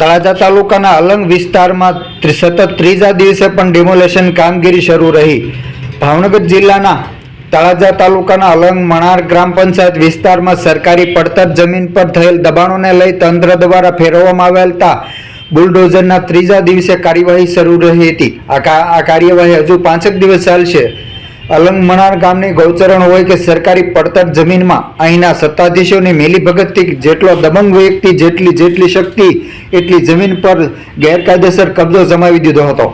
તળાજા તાલુકાના અલંગ વિસ્તારમાં સતત ત્રીજા દિવસે પણ ડિમોલેશન કામગીરી શરૂ રહી. ભાવનગર જિલ્લાના તળાજા તાલુકાના અલંગ મણાર ગ્રામ પંચાયત વિસ્તારમાં સરકારી પડતર જમીન પર થયેલ દબાણોને લઈ તંત્ર દ્વારા ફેરવવામાં આવેલતા બુલડોઝરના ત્રીજા દિવસે કાર્યવાહી શરૂ રહી હતી. આ કાર્યવાહી હજુ પાંચેક દિવસ ચાલશે. અલંગ મણાર ગામની ગૌચરણ હોય કે સરકારી પડતર જમીનમાં, અહીંના સત્તાધીશોની મિલીભગતથી જેટલો દબંગ વ્યક્તિ, જેટલી જેટલી શક્તિ, એટલી જમીન પર ગેરકાયદેસર કબજો જમાવી દીધો હતો.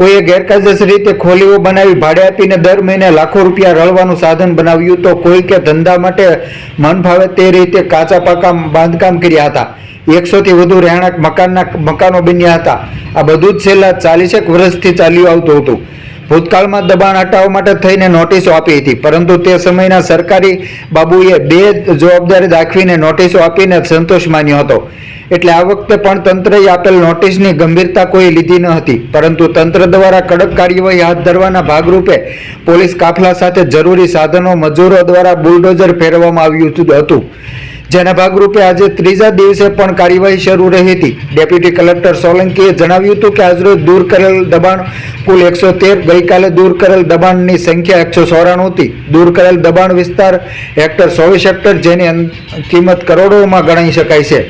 કોઈએ ગેરકાયદેસર રીતે ખોલીઓ બનાવી ભાડે આપીને દર મહિને લાખો રૂપિયા રળવાનું સાધન બનાવ્યું તો કોઈ કે ધંધા માટે મન ભાવે તે રીતે કાચા પાકા બાંધકામ કર્યા હતા. એકસોથી વધુ રહેણાંક મકાનના, મકાનો બન્યા હતા. આ બધું જ છેલ્લા ચાલીસેક વર્ષથી ચાલ્યું આવતું હતું. ભૂતકાળમાં દબાણ હટાવવા માટે થઈને નોટિસો આપી હતી. પરંતુ તે સમયના સરકારી બાબુએ બે જવાબદારી દાખવીને નોટિસો આપીને સંતોષ માન્યો હતો. એટલે આ વખતે પણ તંત્રએ આપેલ નોટિસની ગંભીરતા કોઈ લીધી ન હતી. પરંતુ તંત્ર દ્વારા કડક કાર્યવાહી હાથ ધરવાના ભાગરૂપે પોલીસ કાફલા સાથે જરૂરી સાધનો મજૂરો દ્વારા બુલડોઝર ફેરવવામાં આવ્યું હતું. જેના ભાગરૂપે આજે ત્રીજા દિવસે પણ કાર્યવાહી શરૂ રહી હતી. ડેપ્યુટી કલેક્ટર સોલંકીએ જણાવ્યું હતું કે આજરોજ દૂર કરેલ દબાણ કુલ એકસો તેર, ગઈકાલે દૂર કરેલ દબાણની સંખ્યા એકસો ચોરાણું હતી. દૂર કરેલ દબાણ વિસ્તાર હેક્ટર ચોવીસ હેક્ટર જેની કિંમત કરોડોમાં ગણાઈ શકાય છે.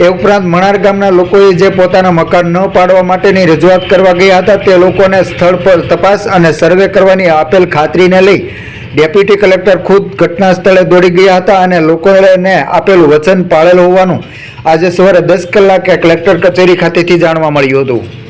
એ ઉપરાંત મણાર ગામના લોકોએ જે પોતાના મકાન ન પાડવા માટેની રજૂઆત કરવા ગયા હતા, તે લોકોને સ્થળ પર તપાસ અને સર્વે કરવાની આપેલ ખાતરીને લઈ ડેપ્યુટી કલેક્ટર ખુદ ઘટના સ્થળે દોડી ગયા હતા અને લોકોને આપેલું વચન પાળેલું હોવાનું આજે સવારે દસ કલાકે કલેક્ટર કચેરી ખાતેથી જાણવા મળ્યું હતું.